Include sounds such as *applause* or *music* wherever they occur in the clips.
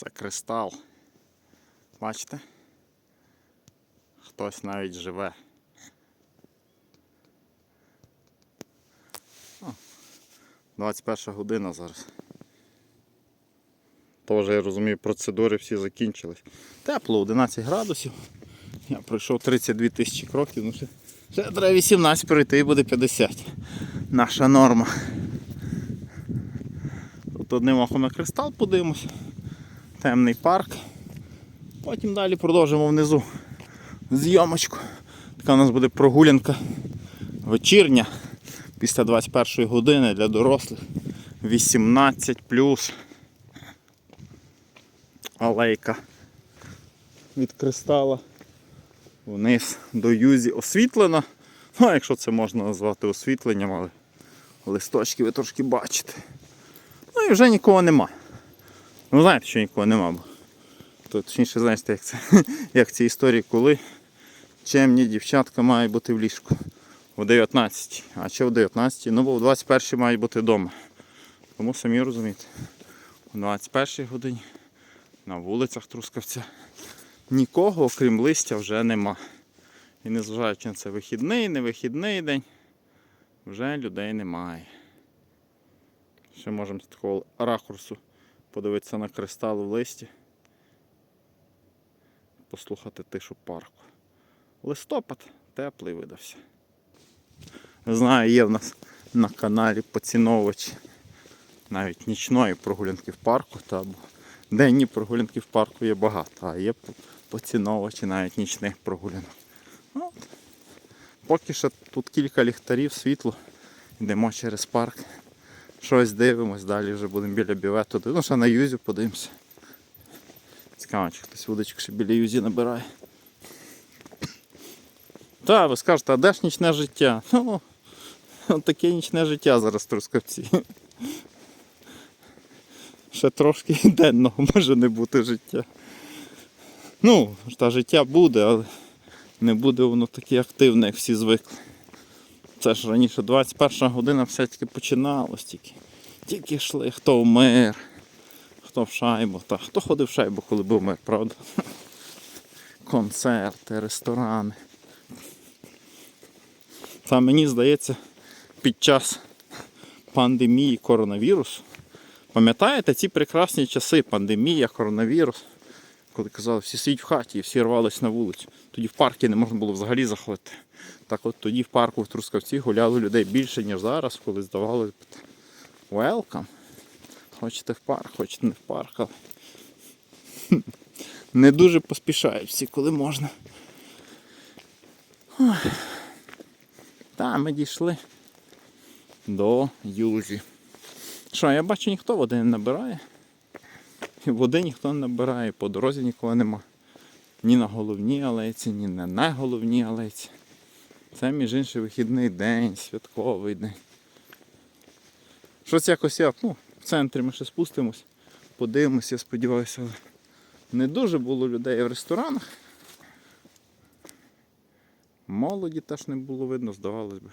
Це кристал. Бачите? Хтось навіть живе. О, 21 година зараз. Тож, я розумію, процедури всі закінчились. Тепло, 11 градусів. Я пройшов 32 тисячі кроків, ну ще, ще треба 18 пройти і буде 50. Наша норма. Тут одним оком на кристал подивимось. Темний парк. Потім далі продовжимо внизу зйомочку. Така у нас буде прогулянка вечірня після 21 години для дорослих. 18 алейка від кристала вниз до юзі освітлена. Ну, а якщо це можна назвати освітленням, але листочки ви трошки бачите. Ну і вже нікого нема. Ну знаєте, що нікого нема. То, точніше, знаєте, як це, *laughs* як ці історії, коли чемні дівчатка мають бути в ліжку. В 19. А чи в 19? Ну бо в 21 мають бути вдома. Тому самі розумієте. О 21 годині на вулицях Трускавця нікого, окрім листя, вже нема. І незважаючи на це вихідний, не вихідний день, вже людей немає. Ще можемо з такого ракурсу подивитися на кристал в листі. Послухати тишу парку. Листопад теплий видався. Знаю, є в нас на каналі поціновувачі навіть нічної прогулянки в парку та денні прогулянки в парку є багато, а є по- поціновувачі навіть нічних прогулянок. Ну, От. Поки що тут кілька ліхтарів, світло. Йдемо через парк. Щось дивимось, далі вже будемо біля бівету. Ну, ще на юзі подивимося. Цікаво, чи хтось вудочку ще біля юзі набирає. Та, ви скажете, а де ж нічне життя? *laughs* Ну, таке нічне життя зараз в Трускавці. Ще трошки *laughs* денного може не бути життя. Ну, та життя буде, але не буде воно таке активне, як всі звикли. Це ж раніше 21 година все тільки починалось тільки. Тільки йшли, хто в мир, хто в шайбу, та хто ходив в шайбу, коли був мир, правда? *laughs* Концерти, ресторани. Та мені здається, під час пандемії коронавірусу, пам'ятаєте ці прекрасні часи, пандемія, коронавірус, коли казали, всі сидять в хаті і всі рвались на вулицю. Тоді в парки не можна було взагалі заходити. Так от тоді в парку в Трускавці гуляли людей більше, ніж зараз, коли здавали welcome. Хочете в парк, хочете не в парк, але *laughs* не дуже поспішають всі, коли можна. Ой. Та, ми дійшли до Южі. Що, я бачу, ніхто води не набирає. *laughs* Води ніхто не набирає, по дорозі нікого нема. Ні на головній алейці, ні на найголовній алейці. Це між іншим вихідний день, святковий день. Щось якось я, ну, в центрі ми ще спустимось, подивимось, я сподіваюся, але не дуже було людей в ресторанах. Молоді теж не було видно, здавалось би.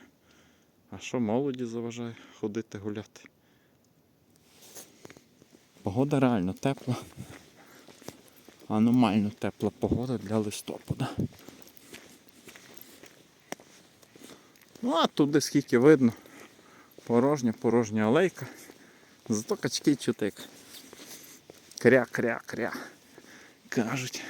А що молоді заважає ходити гуляти? Погода реально тепла. Аномально тепла погода для листопада. Ну а туди скільки видно. Порожня, порожня алейка. Зато качки чути як кря-кря-кря. Кажуть.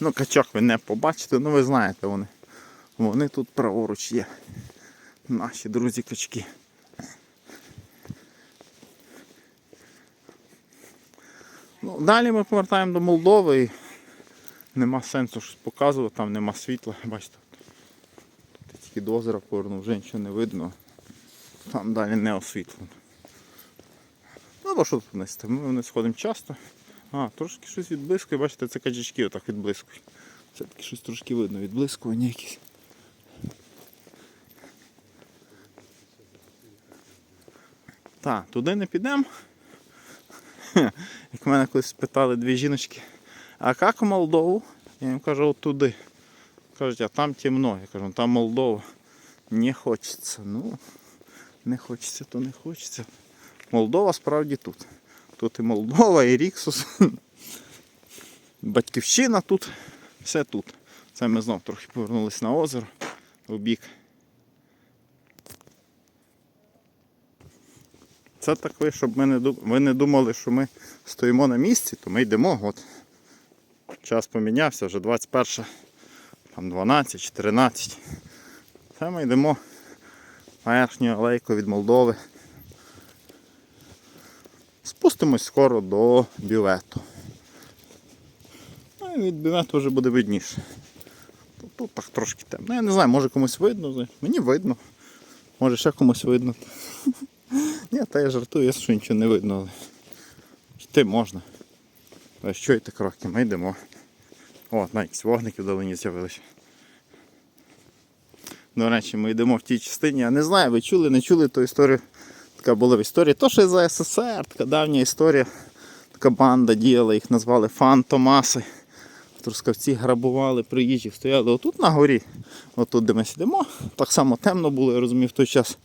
Ну, качок ви не побачите, ну ви знаєте вони. Вони тут праворуч є. Наші друзі качки. Ну, далі ми повертаємо до Молдови і нема сенсу щось показувати, там нема світла, *laughs* бачите. Тут тільки до повернув, вже нічого не видно. Там далі не освітлено. Ну, бо що тут вниз? Ми вниз ходимо часто. А, трошки щось відблискує, бачите, це качачки отак відблискують. Все-таки щось трошки видно, відблискування якісь. Так, туди не підемо. Як мене колись спитали дві жіночки, а як у Молдову? Я їм кажу, от туди. Кажуть, а там темно. Я кажу, там Молдова. Не хочеться. Ну, не хочеться, то не хочеться. Молдова справді тут. Тут і Молдова, і Ріксус. Батьківщина тут. Все тут. Це ми знов трохи повернулись на озеро в бік. Це так ви, щоб ми не, ви не думали, що ми стоїмо на місці, то ми йдемо. От. Час помінявся, вже 21, там 12, 14. Це ми йдемо верхньою алейкою від Молдови. Спустимось скоро до бювету. Ну і від бювету вже буде видніше. Тут, так трошки темно. Я не знаю, може комусь видно, мені видно. Може ще комусь видно. *laughs* Ні, та я жартую, що нічого не видно. Але йти можна. Ось чуєте кроки, ми йдемо. О, навіть вогники вдалині з'явилися. До речі, ми йдемо в тій частині. Я не знаю, ви чули, не чули ту історію. Така була в історії. То, що за СССР, така давня історія. Така банда діяла, їх назвали Фантомаси. Трускавці грабували приїжджих, стояли отут на горі, отут, де ми сидимо. Так само темно було, я розумію, в той час.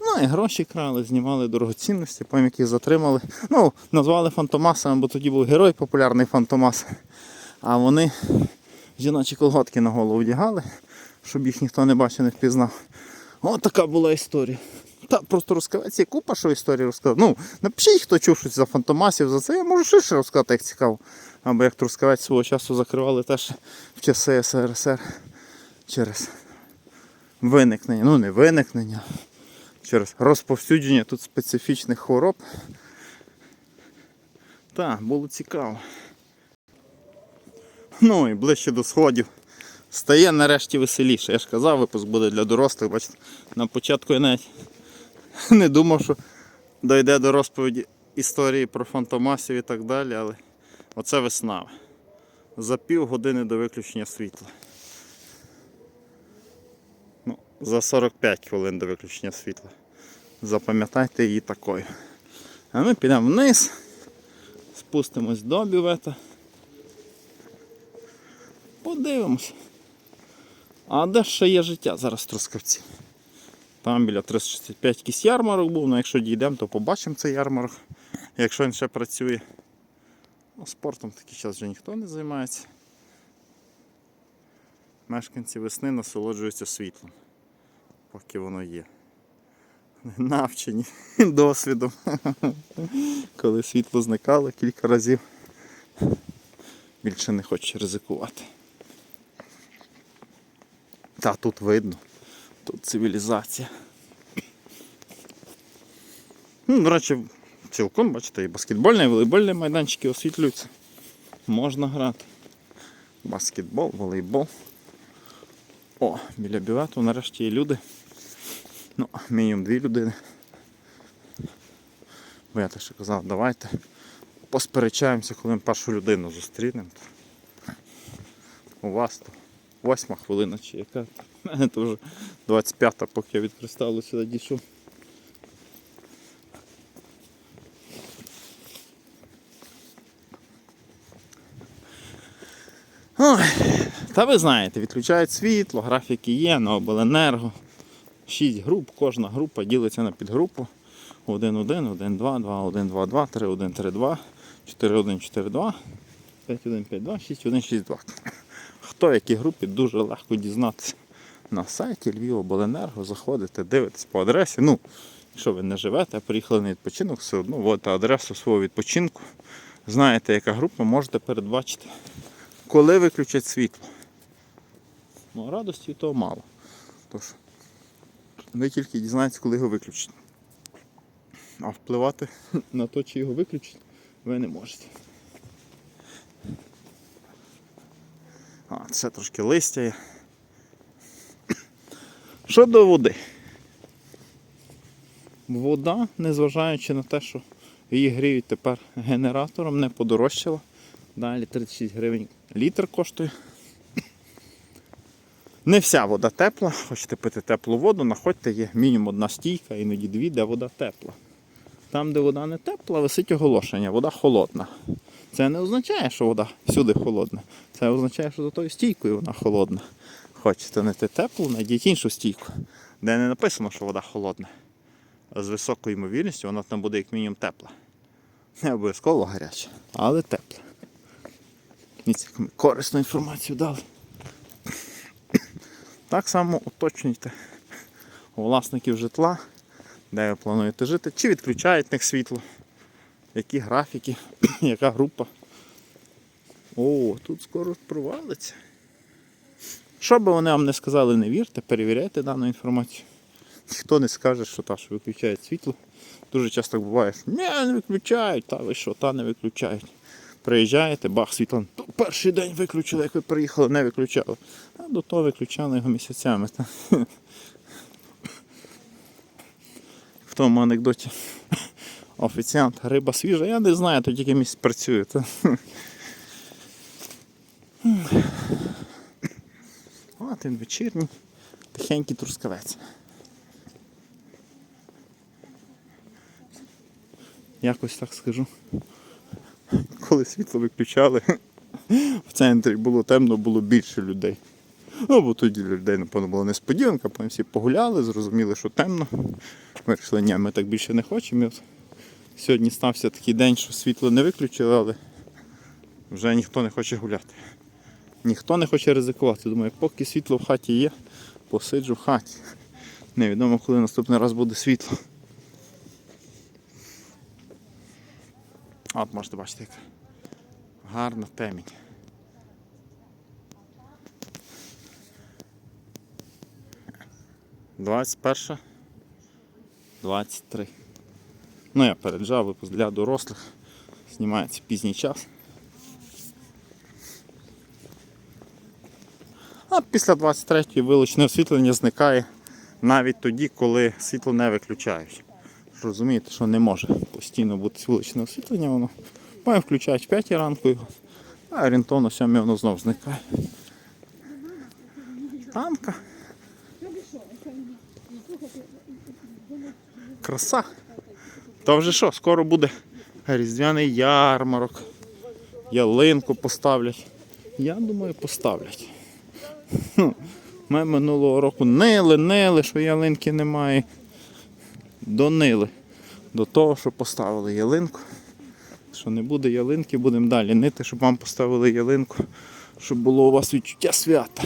Ну і гроші крали, знімали дорогоцінності, потім яких затримали. Ну, назвали Фантомасами, бо тоді був герой популярний Фантомас. А вони жіночі колготки на голову вдягали, щоб їх ніхто не бачив, не впізнав. От така була історія. Та просто розказати, купа що історії розказав. Ну, напишіть, хто чув щось за фантомасів, за це я можу ширше розказати, як цікаво. Або як Трускавець свого часу закривали теж в часи СРСР через виникнення, ну не виникнення, через розповсюдження тут специфічних хвороб. Так, було цікаво. Ну і ближче до сходів. Стає нарешті веселіше. Я ж казав, випуск буде для дорослих. Бачите, на початку я навіть не думав, що дойде до розповіді історії про фантомасів і так далі, але оце весна. За пів години до виключення світла. Ну, за 45 хвилин до виключення світла. Запам'ятайте її такою. А ми підемо вниз, спустимось до бювета. Подивимось. А де ще є життя зараз Трускавці? Там біля 365 якийсь ярмарок був, ну якщо дійдемо, то побачимо цей ярмарок, якщо він ще працює. Ну, спортом такий час вже ніхто не займається. Мешканці весни насолоджуються світлом, поки воно є. Навчені *laughs* досвідом. *laughs* Коли світло зникало кілька разів, більше не хоче ризикувати. Та тут видно. Тут цивілізація. Ну, до речі, цілком, бачите, і баскетбольний, і волейбольний майданчики освітлюються. Можна грати. Баскетбол, волейбол. О, біля бювету нарешті є люди. Ну, мінімум дві людини. Бо я так ще казав, давайте посперечаємося, коли ми першу людину зустрінемо. У вас то восьма хвилина чи яка. У мене то вже 25-та, поки я від кристалу сюди дійшов. Ой, та ви знаєте, відключають світло, графіки є на обленерго. 6 груп, кожна група ділиться на підгрупу. 1-1, 1-2, 2-1, 2-2, 3-1, 3-2, 4-1, 4-2, 5-1, 5-2, 6-1, 6-2. Хто в якій групі дуже легко дізнатися. На сайті Львівобленерго заходите, дивитесь по адресі. Ну, якщо ви не живете, а приїхали на відпочинок, все одно вводите адресу свого відпочинку. Знаєте, яка група, можете передбачити, коли виключать світло. Ну, радості того мало. Тож, ви тільки дізнаєтесь, коли його виключать. А впливати *laughs* на те, чи його виключать, ви не можете. А, це трошки листя є. *clears throat* Щодо води. Вода, незважаючи на те, що її гріють тепер генератором, не подорожчала. Далі 36 гривень літр коштує. Не вся вода тепла, хочете пити теплу воду, знаходьте, є мінімум одна стійка, іноді дві, де вода тепла. Там, де вода не тепла, висить оголошення, вода холодна. Це не означає, що вода всюди холодна. Це означає, що за тою стійкою вона холодна. хочете знайти теплу, знайдіть іншу стійку, де не написано, що вода холодна. З високою ймовірністю вона там буде як мінімум тепла. Не обов'язково гаряча, але тепла. Корисну інформацію дали. Так само уточнюйте у власників житла, де ви плануєте жити, чи відключають них світло, які графіки, *clears throat* яка група. О, тут скоро провалиться. Що би вони вам не сказали, не вірте, перевіряйте дану інформацію. Ніхто не скаже, що та, що виключають світло. Дуже часто буває, що ні, не виключають, та ви що, та не виключають. Приїжджаєте, бах, світло. «То Перший день виключили, як ви приїхали, не виключали. А до того виключали його місяцями. Та. В тому анекдоті офіціант, риба свіжа, я не знаю, то тільки місяць працює. Та. От він вечірній, тихенький трускавець. Якось так скажу. *laughs* Коли світло виключали, *laughs* в центрі було темно, було більше людей. Ну, бо тоді людей, напевно, була несподіванка, потім всі погуляли, зрозуміли, що темно. Вирішили, ні, ми так більше не хочемо. Сьогодні стався такий день, що світло не виключили, але вже ніхто не хоче гуляти. Ніхто не хоче ризикувати. Думаю, поки світло в хаті є, посиджу в хаті. Невідомо, коли наступний раз буде світло. От можете бачити, як гарна темінь. Двадцять перша, двадцять три. Ну я переджав випуск для дорослих. Знімається пізній час. А після 23-ї вилучне освітлення зникає навіть тоді, коли світло не виключають. Розумієте, що не може постійно бути вуличне освітлення, воно має включають в 5 ранку його, а орієнтовно в 7 воно знов зникає. Танка. Краса. Та вже що, скоро буде різдвяний ярмарок. Ялинку поставлять. Я думаю, поставлять. Ми минулого року нили, нили, що ялинки немає. Донили до того, що поставили ялинку. Що не буде ялинки, будемо далі нити, щоб вам поставили ялинку, щоб було у вас відчуття свята.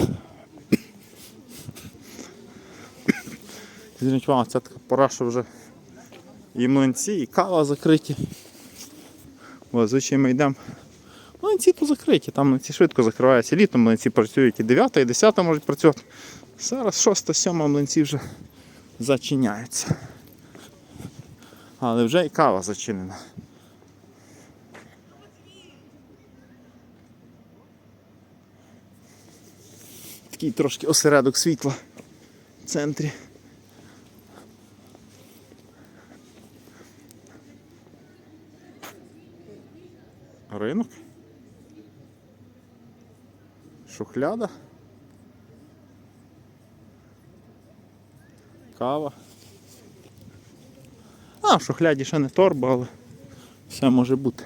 Скажіть вам, це така пора, що вже і млинці, і кава закриті. Бо звичайно ми йдемо. Млинці то закриті, там млинці швидко закриваються. Літом млинці працюють і 9, і 10 можуть працювати. Зараз 6, 7 млинці вже зачиняються. Але вже і кава зачинена. Такий трошки осередок світла в центрі. Ринок. Шухляда. Кава. А, в шухляді ще не торба, але все може бути.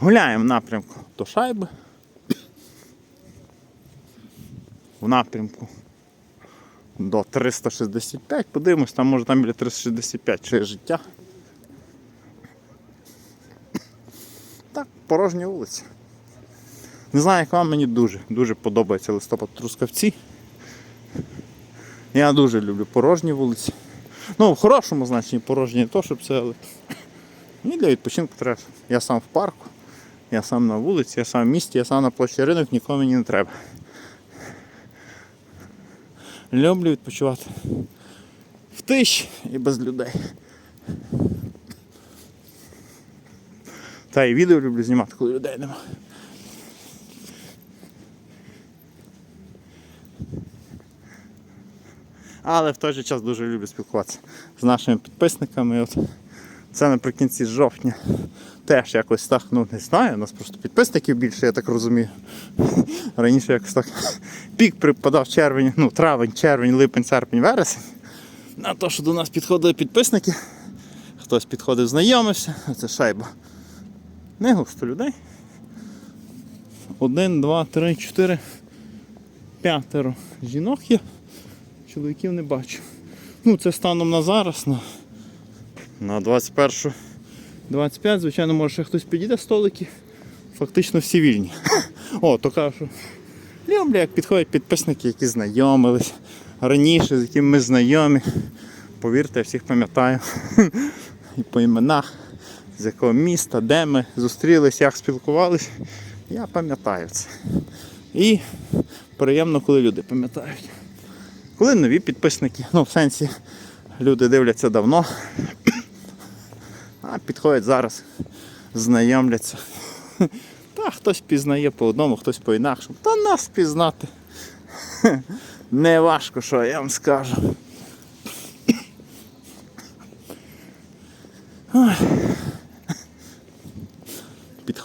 Гуляємо в напрямку до шайби. В напрямку до 365. Подивимось, там може там біля 365 чи життя. Так, порожні вулиці. Не знаю, як вам мені дуже, дуже подобається листопад Трускавці. Я дуже люблю порожні вулиці. Ну, в хорошому значенні порожні не то, щоб це, але мені для відпочинку треба. Я сам в парку, я сам на вулиці, я сам в місті, я сам на площі ринок, нікому мені не треба. Люблю відпочивати в тиші і без людей. Та і відео люблю знімати, коли людей нема. Але в той же час дуже люблю спілкуватися з нашими підписниками. От це наприкінці жовтня. Теж якось так, ну не знаю, у нас просто підписників більше, я так розумію. *laughs* Раніше якось так пік припадав червень, ну, травень, червень, липень, серпень, вересень. На те, що до нас підходили підписники. Хтось підходив, знайомився, це шайба. Не густо людей. Один, два, три, чотири, п'ятеро жінок є. Чоловіків не бачу. Ну, це станом на зараз, на, на 21 25, звичайно, може ще хтось підійде столики. Фактично всі вільні. *coughs* О, то кажу, люблю, як підходять підписники, які знайомились раніше, з якими ми знайомі. Повірте, я всіх пам'ятаю. *laughs* І по іменах, з якого міста, де ми зустрілись, як спілкувались. Я пам'ятаю це. І приємно, коли люди пам'ятають. Коли нові підписники, ну в сенсі люди дивляться давно, а підходять зараз, знайомляться. Та хтось пізнає по одному, хтось по інакшому. Та нас пізнати. Не важко, що я вам скажу.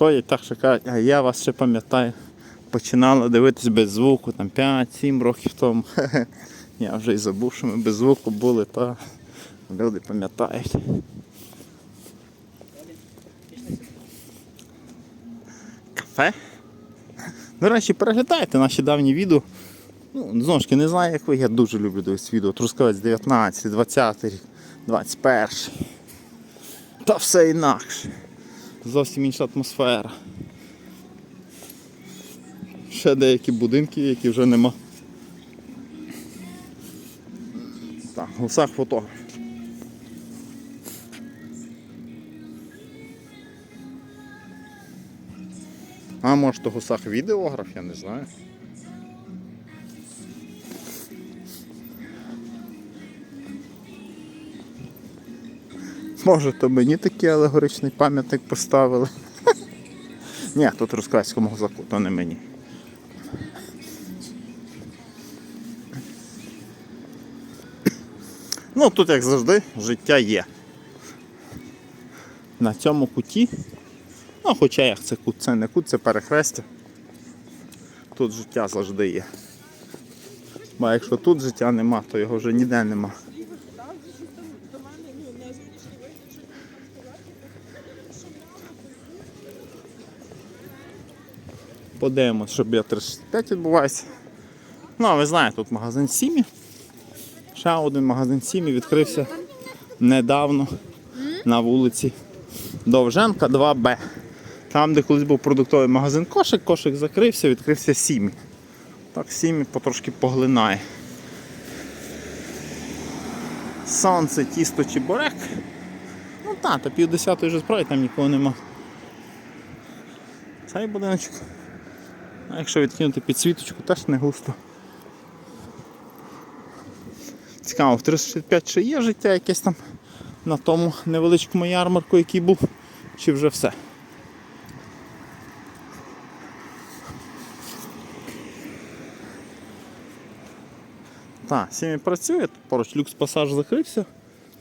Підходять так, що кажуть, а я вас ще пам'ятаю. Починала дивитись без звуку, там 5-7 років тому. *laughs* Я вже і забув, що ми без звуку були, та люди пам'ятають. Кафе? До речі, переглядайте наші давні відео. Ну, знову ж таки, не знаю, як ви, я дуже люблю дивитися відео. Трускавець 19, 20 рік, 21. Та все інакше. Зовсім інша атмосфера. Ще деякі будинки, які вже нема. Так, гусак фотограф. А може то гусах відеограф, я не знаю. Може, то мені такий алегоричний пам'ятник поставили. *laughs* Ні, тут Рускавському гусаку, то не мені. Ну, тут, як завжди, життя є. На цьому куті. Ну, хоча як це кут, це не кут, це перехрестя. Тут життя завжди є. Бо якщо тут життя нема, то його вже ніде нема. Подивимось, що біля 35 відбувається. Ну, а ви знаєте, тут магазин Сімі. Ще один магазин Сімі відкрився недавно на вулиці Довженка 2Б. Там, де колись був продуктовий магазин кошик, кошик закрився, відкрився Сімі. Так Сімі потрошки поглинає. Сонце, тісто чебурек. Ну так, та пів десятої вже справді там нікого нема. Цей будиночок. А якщо відкинути підсвіточку, теж не густо. Цікаво, в 35 ще є життя якесь там на тому невеличкому ярмарку, який був, чи вже все. Так, сім'ї працює, тут поруч люкс пасаж закрився.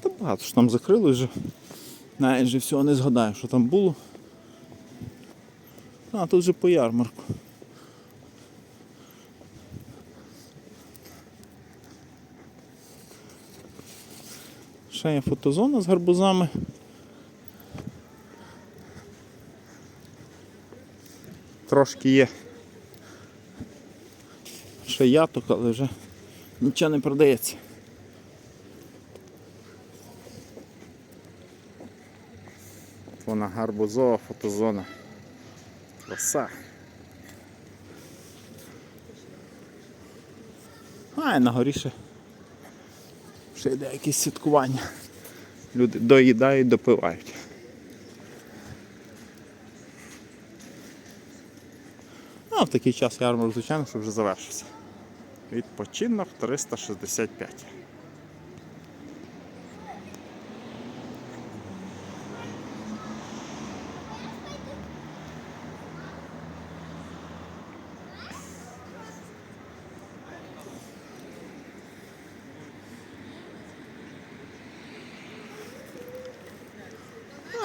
Та багато ж там закрили вже. Навіть же всього не згадаю, що там було. А, тут же по ярмарку. Ще є фотозона з гарбузами. Трошки є. Ще яток, але вже нічого не продається. Вона гарбузова фотозона. Краса. А, і на горі ще, ще йде якесь святкування. Люди доїдають, допивають. Ну, в такий час ярмарок, звичайно, що вже завершився. Відпочинок 365.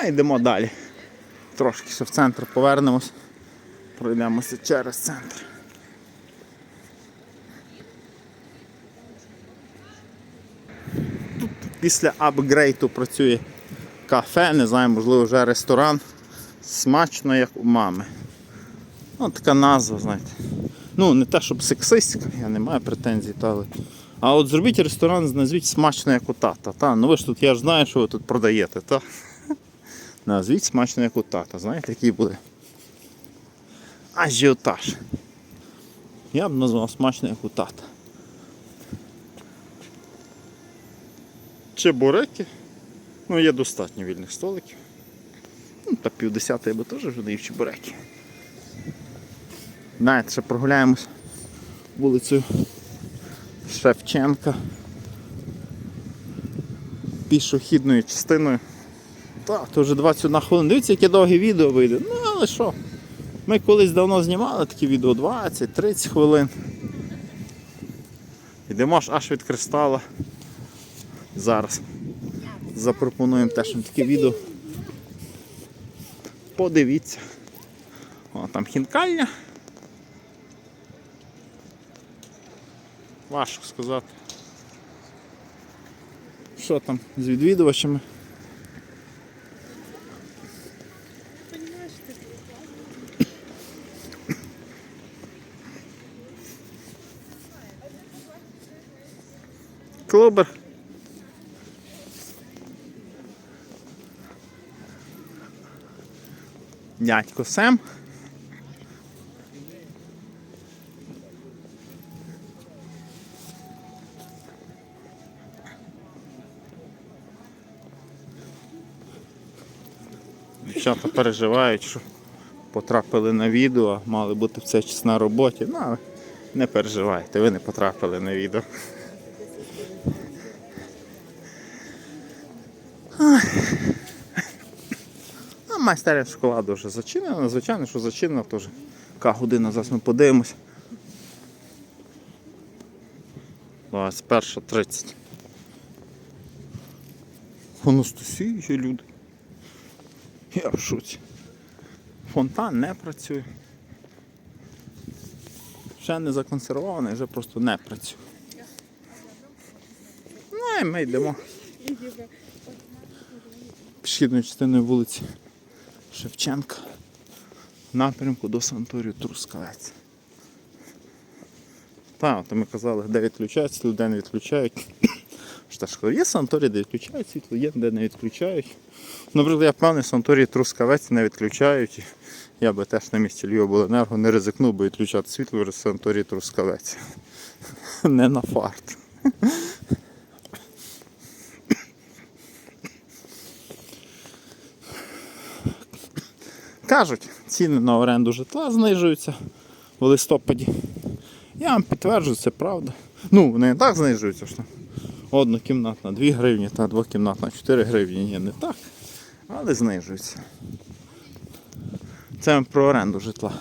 Йдемо далі. Трошки ще в центр повернемось, пройдемося через центр. Тут після апгрейту працює кафе, не знаю, можливо, вже ресторан. Смачно, як у мами. Ну, така назва, знаєте. Ну, не те, щоб сексистська, я не маю претензій, та, але... А от зробіть ресторан, назвіть смачно, як у тата. Та? Ну ви ж тут, я ж знаю, що ви тут продаєте, так? Назвіть смачно, як у тата. Знаєте, який буде ажіотаж. Я б назвав смачно, як у тата. Чебуреки. Ну, є достатньо вільних столиків. Ну, та півдесята я би теж вже доїв чебуреки. Знаєте, ще прогуляємось вулицею Шевченка пішохідною частиною. Так, то вже 21 хвилина. Дивіться, яке довге відео вийде. Ну, але що? Ми колись давно знімали такі відео 20-30 хвилин. Йдемо ж аж від кристала. Зараз запропонуємо теж таке відео. Подивіться. О, там хінкальня. Важко сказати. Що там з відвідувачами? Клубер. Дядько Сем. Дівчата переживають, що потрапили на відео, мали бути в цей час на роботі. Ну, але не переживайте, ви не потрапили на відео. Майстерня шоколаду вже зачинена, звичайно, що зачинена теж. Яка година зараз ми подивимось. 21.30. Анастасія ще люди. Я в шоці. Фонтан не працює. Ще не законсервований, вже просто не працює. Ну і ми йдемо пішохідною частиною вулиці Шевченка в напрямку до санаторію Трускавець. Так, то ми казали, де відключають світло, де не відключають. *coughs* Ж, є санаторії, де відключають світло, є де не відключають. Наприклад, я впевнений, в санаторії Трускавець не відключають. Я би теж на місці Львівобленерго не ризикнув би відключати світло в санаторії Трускавець. *laughs* Не на фарт. Кажуть, ціни на оренду житла знижуються в листопаді. Я вам підтверджую, це правда. Ну, вони не так знижуються, що однокімнатна 2 гривні та двокімнатна 4 гривні. Ні, не так. Але знижуються. Це про оренду житла.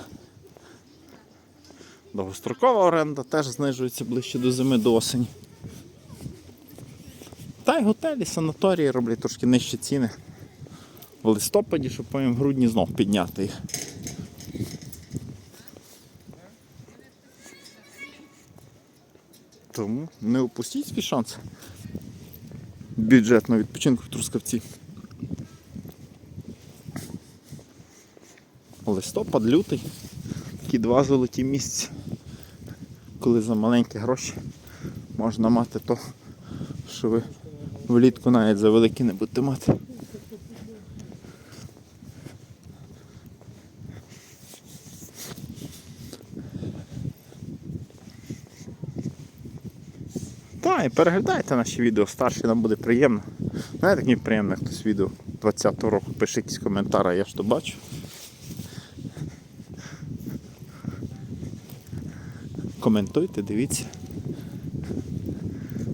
Довгострокова оренда теж знижується ближче до зими до осені. Та й готелі, санаторії роблять трошки нижчі ціни в листопаді, щоб потім в грудні знов підняти їх. Тому не упустіть свій шанс бюджетного відпочинку в Трускавці. Листопад, лютий, такі два золоті місяці, коли за маленькі гроші можна мати то, що ви влітку навіть за великі не будете мати. Переглядайте наші відео, старші нам буде приємно. Знаєте, мені приємно, хтось відео 20-го року пише якісь коментарі, я ж то бачу. Коментуйте, дивіться.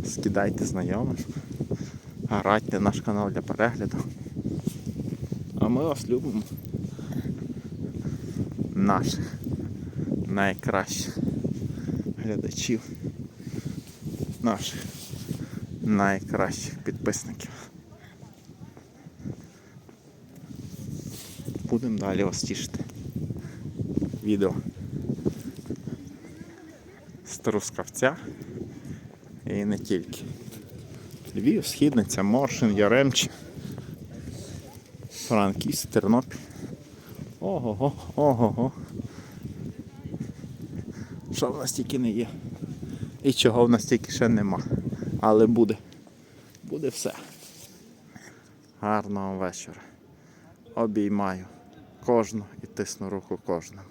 Скидайте знайомим. Радьте наш канал для перегляду. А ми вас любимо. Наших найкращих глядачів наших найкращих підписників. Будемо далі вас тішити. Відео з Трускавця і не тільки. Львів, Східниця, Моршин, Яремче. Франківськ, Тернопіль. Ого-го, ого-го. Що в нас тільки не є. І чого в нас тільки ще нема. Але буде. Буде все. Гарного вечора. Обіймаю кожну і тисну руку кожному.